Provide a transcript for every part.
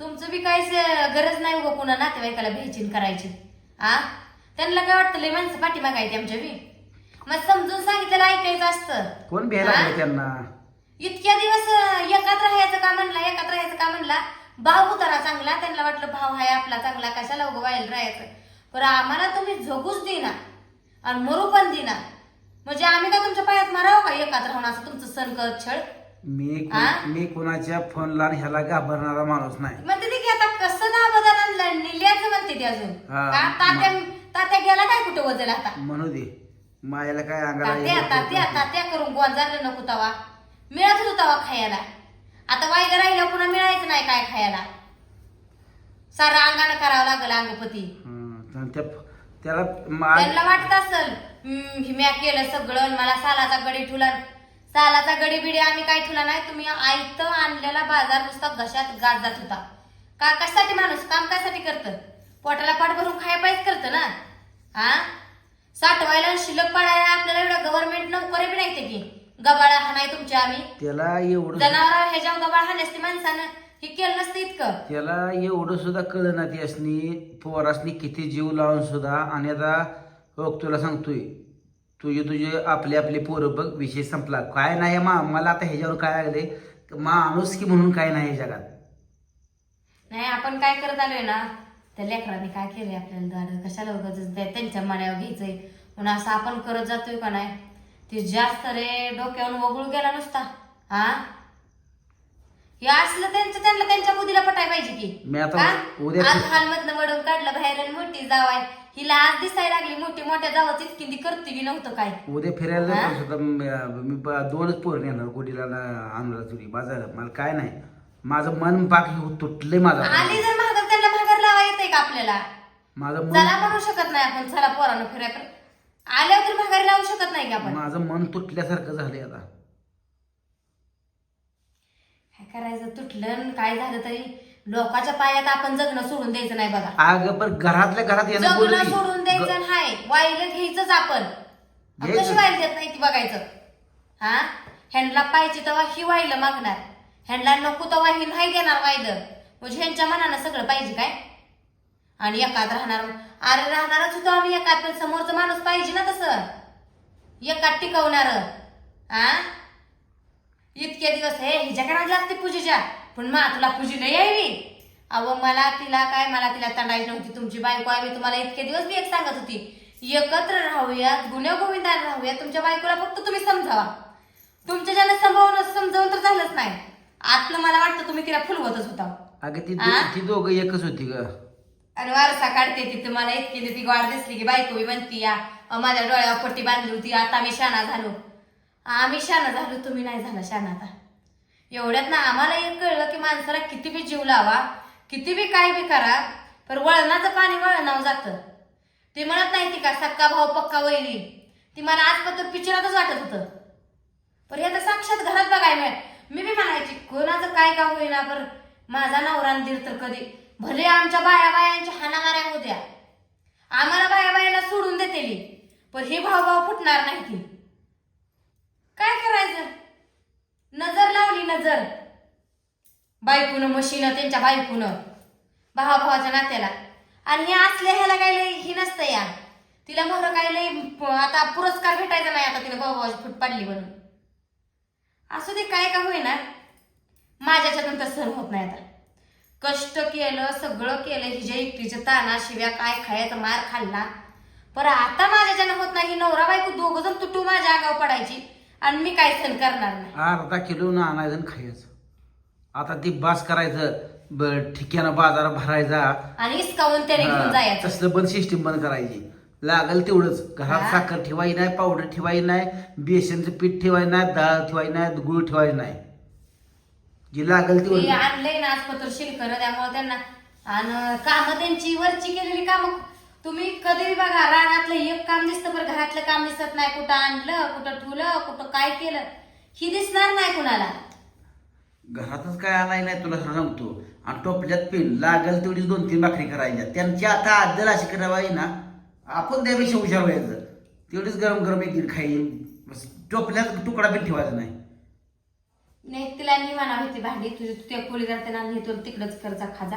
तुमचं बी काहीच गरज नाही उभं पुन्हा नातेवाईकाला भ्यायची न करायची. आ? त्यांना काय वाटतं लय माणसं पाठीमाग आहे आमच्या बी. मग समजून सांगितलेलं ऐकायचं असतं. कोण भ्यायला? लागलं त्यांना? इतक्या दिवस एकात राहायचं का म्हणला एकात राहायचं का म्हणला? भाव होता चांगला त्यांना वाटलं भाव आहे आपला चांगला कशाला उभं व्हायला राहायचं? पण आम्हाला तुम्ही जगूच देना आणि मरू पण देना म्हणजे आम्ही का तुमच्या पायात मारावं का एकात राहून? असं तुमचं सण करत छळ? मी? मी कोणाच्या फोनला आणि ह्याला घाबरणारा माणूस नाही. म्हणते ते की आता कसं ना बदल आणलं निल्याचं म्हणते ते अजून? हा, का तात्या तात्या गेला काय कुठं वजल आता? म्हणू दे. मायाला काय अंगाला तात्या करून गोंजारलं नको तवा. मिळत होतो तवा खायला. आता वाईट राहिलं पुन्हा मिळायचं नाही काय खायला. सारं अंगानं करावं लागल अंगपती. हं, आणि त्या- त्याला मा- त्यांना वाटत असल "हम्म, ही म्या केलं सगळं आणि मला सालाचा गडी ठुला सालाचा गडी बिडी आम्ही काय ठुला नाही तुम्ही आयत आणलेला बाजार नुसता घशात गाज जात होता. का कशासाठी माणूस काम कशासाठी करतं? पोटाला पाठ भरून खाया पाहिजे करतं ना? हा? साठवायला शिल्लक पाडायला आपल्याला एवढं गव्हर्नमेंट नोकरी बी नाही ते की. गबाळा हा नाही तुमच्या आम्ही. त्याला एवढं जनावर ह्याच्या गबाळ हाण्यास माणसानं. हे केलं नसतं इतकं. त्याला एवढं सुद्धा कळलं ना ती असनी पोरासनी किती जीव लावून सुद्धा. आणि आता हो तुला सांगतोय तुझे तुझे आपले आपले पोरं बघ विषय संपला. काय नाही मा मला आता ह्याच्यावर काय लागले? माणूस की म्हणून काय नाही जगात? नाही आपण काय करत आलोय ना त्या लेकरांनी काय केलंय आपल्याला दाड कशाला उगाच त्यांच्या मनावर घ्यायचंय? म्हणून असं आपण करत जातोय का नाही? ते जास्त रे डोक्यावरून वगळू गेला नुसता. हा? हे असलं त्यांचं त्यांना त्यांच्या बुद्धीला पटाय पाहिजे की. मी आता का? उद्या- आज हालमधनं वडून काढलं बाहेर आणि मोठी जावाय हिला आज दिसायला लागली मोठी मोठ्या जावाच इतकी ती करते की नव्हतं काय. उद्या फिरायला? जातो सुद्धा मी मी ब- दोनच पोर नेणार गोडीला आणला तुरी बाजारात. मला काय नाही. माझं मन पाक हे तुटलंय माझं. आली जर महागार त्यांना महागार लावा येते का आपल्याला? माझं मन चला म्हणू शकत नाही आपण चला पोरानं फिराय पण आल्यावर तर महागारी लावू शकत नाही की आपण? माझं मन तुटल्यासारखं झालंय आता काय करायचं? तुटलं काय झालं तरी लोकांच्या पायात आपण जगणं सोडून द्यायचं नाही बघा. अगं पण घरातल्या घरात जगणं बोलली. सोडून द्यायचं हाय वाईला घ्यायचंच आपण. घ्यायचं. कशी वाईल देत नाही ती बघायचं? हा? ह्यांना पाहिजे तेव्हा ही वाईलं मागणार. ह्यांना नको तेव्हा ही नाही देणार वाईलं. म्हणजे ह्यांच्या मनानं सगळं पाहिजे काय? आणि एकात राहणार. अरे राहणारच होतो आम्ही एकात पण समोरचा माणूस पाहिजे ना तसं. एकात टिकवणार. हा इतके दिवस हे हिच्याकडे लागते पूजेच्या. पण मा तुला पूजीला यावी अव मला तिला काय मला तिला तंडायची नव्हती. तुमची बायको आहे मी तुम्हाला इतके दिवस बी एक सांगत होती. एकत्र राहूया गुन्हे गोविंदाने राहूया तुमच्या बायकोला फक्त तुम्ही समजावा. तुमच्या ज्याने समजावून समजावून तर झालंच नाही. आतनं मला वाटतं तुम्ही तिला फुलवतच होता. अगं ती आ? ती दोघं एकच होती ग. आणि वारसा काढते ती. तुम्हाला इतकी ती गोड दिसली की बायको बी म्हणती या अ, माझ्या डोळ्यावर पट्टी बांधली होती. आता मी शाना झालो. आम्ही शाना झालो तुम्ही नाही झाला शाना आता. एवढ्यात ना आम्हाला एक कळलं की माणसाला किती बी जीव लावा किती बी काय बी करा पर वळणाचं पाणी वळणाव जातं. ते म्हणत नाही ती का सक्का भाऊ पक्का वैरी ती मला आजपत्र पिक्चरातच वाटत होतं. पण हे आता साक्षात घरात बघायला मिळत मी बी म्हणायची कोणाचं काय का होईना पर माझा नवरा दीर तर कधी भले आमच्या बाया बायांच्या हाणामाऱ्या होत्या आम्हाला बाया बायाला सोडून देतेली पण हे भाव भाव फुटणार नाही ती. काय करायचं? नजर लावली नजर. बायकून मशीन त्यांच्या बायकून भावा भावाच्या नात्याला. आणि हे असल्या ह्याला काय लय ही नसतं या तिला मोहर काय लय आता पुरस्कार भेटायचा नाही आता तिने भाऊ भावाची फूट पाडली म्हणून. असू दे काय का होईना. माझ्याच्यातून तर सर होत नाही आता. कष्ट केलं सगळं केलं हिच्या एकटीच्या ताना शिव्या काय खायचं मार खाल्ला. पर आता माझ्याच्यानं होत नाही नवरा बायको दोघ जण तुटू माझ्या अंगावर पडायची. आणि मी काय सहन करणार नाही. अर्धा किलो ना आणायचं आणि खायचं. आता ती बास करायचं ब- ठिकाणं बाजार भरायचा. आणि इसकावून त्याने घेऊन हा, जायचं. तसलं बंद सिस्टीम बंद करायची. लागल तेवढंच. घरात हा. साखर ठेवायची नाही पावडर ठेवायची नाही बेसनचं पीठ ठेवायचं नाही डाळ ठेवायची नाही गुळ ठेवायचं नाही. जी लागल ते तेवढं. आणलंय ना आजपत्र शिलकर त्यामुळे त्यांना आणि कामं त्यांची वरची केलेली कामं तुम्ही कधी बी बघा रानातलं एक काम दिसतं बरं घरातलं काम दिसत नाही कुठं आणलं कुठं ठुलं कुठं काय केलं ही दिसणार नाही कुणाला. घरातच काय आणाय नाही तुला सांगतो. आणि टोपल्यात पिन लागल तेवढीच दोन तीन भाकरी करायच्या. त्यांची आता आदल अशी करावाई ना आपण त्यापेक्षा हुशार व्हायचं. तेवढीच गरम गरम एक खाईन. बस टोपल्यात तुकडा पण ठेवायचा नाही. नाही तिला मी म्हणा होती भांडी तुझी तू त्या पोळी करते ना तिकडच करजा खाजा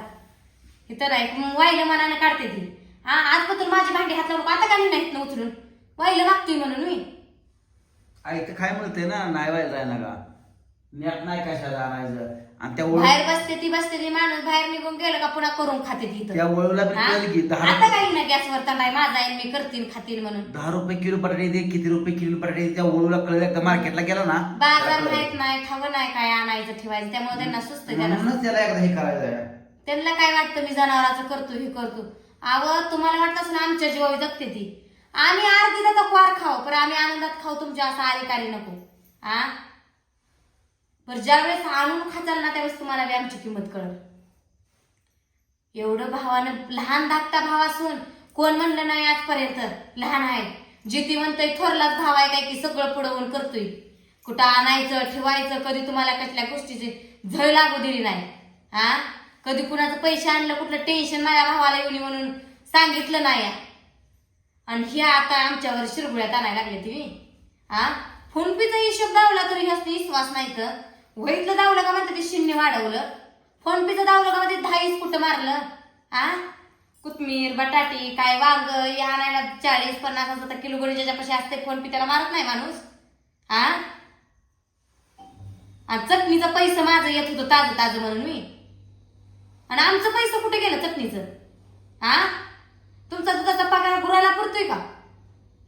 हे तर आहे मग वाईलं मनानं काढते ती. हा आजपासून माझी भांडी हात लावून आता का नाहीत ना उचलून वाईलं मागतोय म्हणून मी आई तर काय म्हणते ना नाही व्हायला जायला का नेट नाही कशाला आणायचं आणि त्या बाहेर बसते ती बसते ती माणूस बाहेर निघून गेलं का पुन्हा करून खाते ती इथं. त्या वळूला बी हा? कळलं की दहा आता काही ना गॅसवर तर नाही माझा आहे मी करतील खातील म्हणून दहा रुपये किलो बटाटे दे किती रुपये किलो बटाटे दे, त्या वळूला कळलं एकदा मार्केटला गेला ना बाजार त्याला कळलं. माहीत नाही ठाव नाही काय आणायचं ठेवायचं त्यामुळे त्यांना सुस्त त्याला म्हणूनच त्याला एकदा हे करायचं आहे. त्यांना काय वाटतं मी जनावराचं करतो हे करतो अव तुम्हाला वाटत असं आमच्या जीवावी जगते ती. आम्ही आरतीला तर क्वार खाऊ पण आम्ही आनंदात खाऊ तुमच्या असं आली काली नको. आ? पर ज्यावेळेस आणून खाचाल ना त्यावेळेस तुम्हाला बी आमची किंमत कळल. एवढं भावानं लहान धाकटा भाव असून कोण म्हणलं नाही आजपर्यंत लहान आहे. जे ती म्हणतोय थोरलाच भाव आहे काय की सगळं पुढवून करतोय. कुठं आणायचं ठेवायचं कधी तुम्हाला कसल्या गोष्टीची झळ लागू दिली नाही. हा कधी कुणाचं पैसे आणलं कुठलं टेन्शन माझ्या भावाला येऊन म्हणून सांगितलं नाही. आणि हे आता आमच्यावर शिरगुळ्यात आणायला लागले तुम्ही. हा? फोन पेचा हिशोब दावला तरी ह्याच विश्वास नाही तर वहीतलं दावलं का म्हणते ते शून्य वाढवलं. फोन पेचं दावलं का म्हणते दहावीस कुठं मारलं. हा? कोथमीर बटाटी काय वांग हे आणायला चाळीस पन्नास असं तर किलो गोळी ज्याच्यापाशी असते फोन पे त्याला मारत नाही माणूस. हा? चटणीचा पैसा पैसे माझं येत होतं ताजं ताजं म्हणून मी. आणि आमचं पैसे कुठे गेलं चटणीचं? हा? तुमचा दुधाचा पगार गुराला पुरतोय का?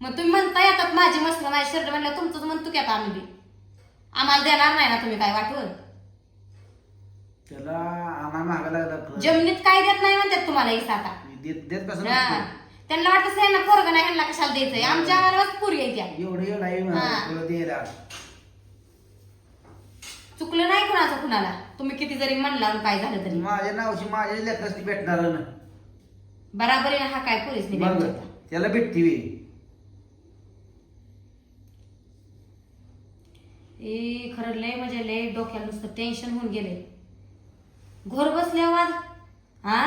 मग तुम्ही म्हणता येतात माझी मस्त माझी शर्ट म्हणलं तुमचंच म्हणतो की आता आम्ही बी. आम्हाला देणार नाही ना तुम्ही काय त्याला आम्हाला लागला जमिनीत काय देत नाही म्हणतात तुम्हाला ही आता. देत देत कसं हा. नसतं. त्यांना वाटत यांना पोरग नाही यांना कशाला द्यायचंय आमच्या आवाज पुरी त्या. एवढं एवढं आहे हा. म्हणा, तुला द्यायला. चुकलं नाही कुणाचं कुणाला? तुम्ही किती जरी म्हणला आणि काय झालं तरी. माझ्या नावशी माझ्या लेकरच भेटणार ना बराबरीने हा काय पोलीस बघ त्याला भेटती वे ए खरं लय म्हणजे लय डोक्याला नुसतं टेन्शन होऊन गेले घोर बसले आवाज हा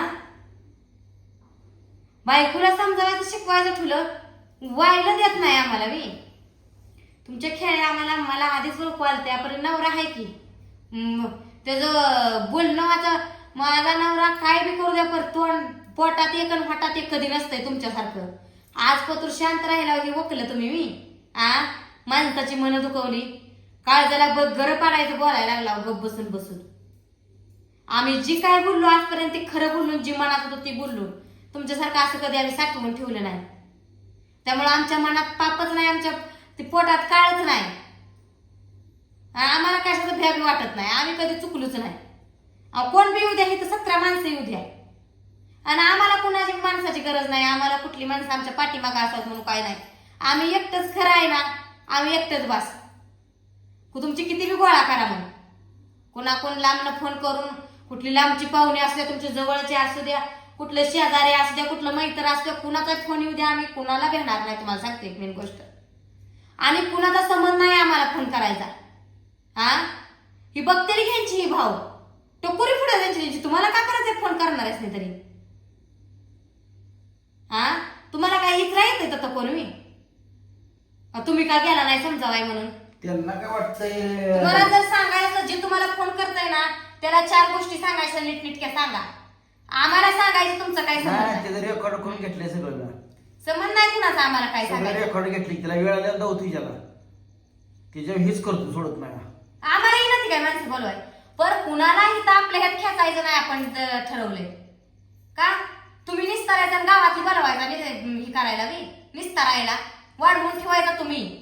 बायकोला समजावायचं शिकवायचं ठुलं. व्हायला देत नाही आम्हाला मी तुमच्या खेळ आम्हाला मला आधीच ओळखू आलं त्यापर्यंत नवरा आहे की? हम्म, त्याचं बोलणं माझं माझा नवरा काय बी करू द्या पर तोंड पोटात एक आणि फाटात एक कधी नसतंय तुमच्यासारखं. आज पत्र शांत राहिला की ओकलं तुम्ही मी? आ? माणसाची मन दुखवली. काळजाला बघ गर पाडायचं बोलायला लागला गप बसून बसून. आम्ही जी काय बोललो आजपर्यंत ते खरं बोललो जी मनात होतं ती बोललो. तुमच्यासारखं असं कधी आम्ही साठवून ठेवलं नाही. त्यामुळे आमच्या मनात पापच नाही आमच्या ते पोटात काळच नाही. आम्हाला कशाचं भ्यावी वाटत नाही. आम्ही कधी चुकलोच नाही. अहो, कोण बी येऊ द्या इथं सतरा माणसं येऊ द्या. आणि आम्हाला कुणाची माणसाची गरज नाही. आम्हाला कुठली माणसं आमच्या पाठीमागं असतात म्हणून काय नाही. आम्ही एकटंच खरं आहे ना? आम्ही एकटंच बस. तुमची किती बी गोळा करा मग कुणा कोण लांबनं फोन करून कुठली लांबची पाहुणे असू द्या तुमच्या जवळचे असू द्या कुठलं शेजारी असू द्या कुठलं मैत्र असू द्या कुणाचा फोन येऊ द्या आम्ही. कुणाला भेटणार नाही तुम्हाला सांगते एक मेन गोष्ट. आणि कुणाचा संबंध नाही आम्हाला फोन करायचा. हा? ही बघतेरी घ्यायची ही भाऊ. टोकुरी पुढे द्यायची त्यांची. तुम्हाला का करायचं फोन करणार आहेस नाही तरी हा? तुम्हाला काय इतरा येते तर कोण तुम्ही का गेला नाही समजावाय म्हणून? त्यांना काय वाटतंय? तुम्हाला जर सांगायचं जे तुम्हाला फोन करताय ना त्याला चार गोष्टी सांगायच्या नीटनीटक्या सांगा. आम्हाला सांगायचं तुमचं काय त्याचं रेकॉर्ड करून घेतलंय सगळं. संबंध नाही कुणाचा आम्हाला काय सगळं सांगायचं? रेकॉर्ड घेतली त्याला वेळ आल्यावर दावतो त्याला त्याच्यावर हेच करतो सोडत नाही. आम्हालाही नव्हती काय माणसं बोलवाय? पर कुणाला इथं आपल्या ह्यात खेचायचं नाही आपण ज- ठरवलंय. का? तुम्ही निस्तारायचा आणि गावातली बोलवायचा नि- हे करायला मी निस्तारायला वाढवून ठेवायचा तुम्ही.